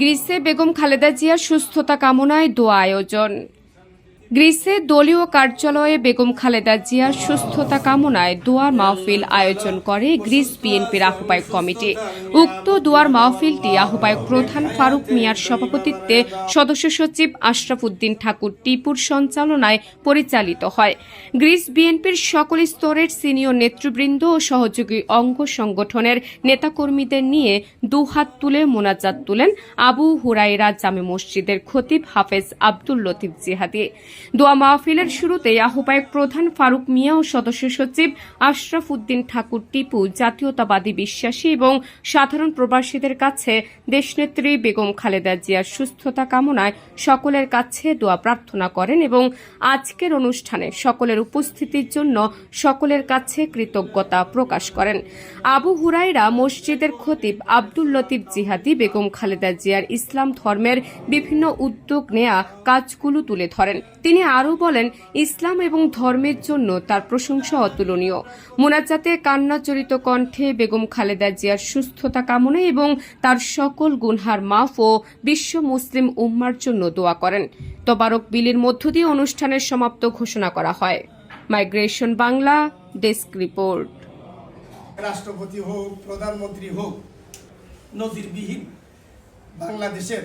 গ্রিসে বেগম খালেদা জিয়ার সুস্থতা কামনায় দোয়া আয়োজন। গ্রিসে দলীয় কার্যালয়ে বেগম খালেদা জিয়ার সুস্থতা কামনায় দোয়ার মাহফিল আয়োজন করে গ্রিস বিএনপির আহ্বায়ক কমিটি। উক্ত দোয়ার মাহফিলটি আহ্বায়ক প্রধান ফারুক মিয়ার সভাপতিত্বে সদস্য সচিব আশরাফ উদ্দিন ঠাকুর টিপুর সঞ্চালনায় পরিচালিত হয়। গ্রিস বিএনপির সকল স্তরের সিনিয়র নেতৃবৃন্দ ও সহযোগী অঙ্গ সংগঠনের নেতাকর্মীদের নিয়ে দুহাত তুলে মোনাজাত তুলেন আবু হুরাইরা জামে মসজিদের খতিব হাফেজ আব্দুল লতিফ জিহাদি। দোয়া মাহফিলের শুরুতেই আহ্বায়ক প্রধান ফারুক মিয়া ও সদস্য সচিব আশরাফ উদ্দিন ঠাকুর টিপু, জাতীয়তাবাদী বিশ্বাসী এবং সাধারণ প্রবাসীদের কাছে দেশনেত্রী বেগম খালেদা জিয়ার সুস্থতা কামনায় সকলের কাছে দোয়া প্রার্থনা করেন এবং আজকের অনুষ্ঠানে সকলের উপস্থিতির জন্য সকলের কাছে কৃতজ্ঞতা প্রকাশ করেন। আবু হুরাইরা মসজিদের খতিব আব্দুল লতিফ জিহাদি বেগম খালেদা জিয়ার ইসলাম ধর্মের বিভিন্ন উদ্যোগ নেয়া কাজগুলো তুলে ধরেন। তিনি আরও বলেন ইসলাম এবং ধর্মের জন্য তার প্রশংসা অতুলনীয়। মোনাজাতে কান্নাজড়িত কণ্ঠে বেগম খালেদা জিয়ার সুস্থতা কামনা এবং তার সকল গুনহার মাফ ও বিশ্ব মুসলিম উম্মার জন্য দোয়া করেন। তবারক বিলির মধ্য দিয়ে অনুষ্ঠানের সমাপ্ত ঘোষণা করা হয়। Migration Bangla desk report. রাষ্ট্রপতি হোক প্রধানমন্ত্রী হোক নজিরবিহীন বাংলাদেশের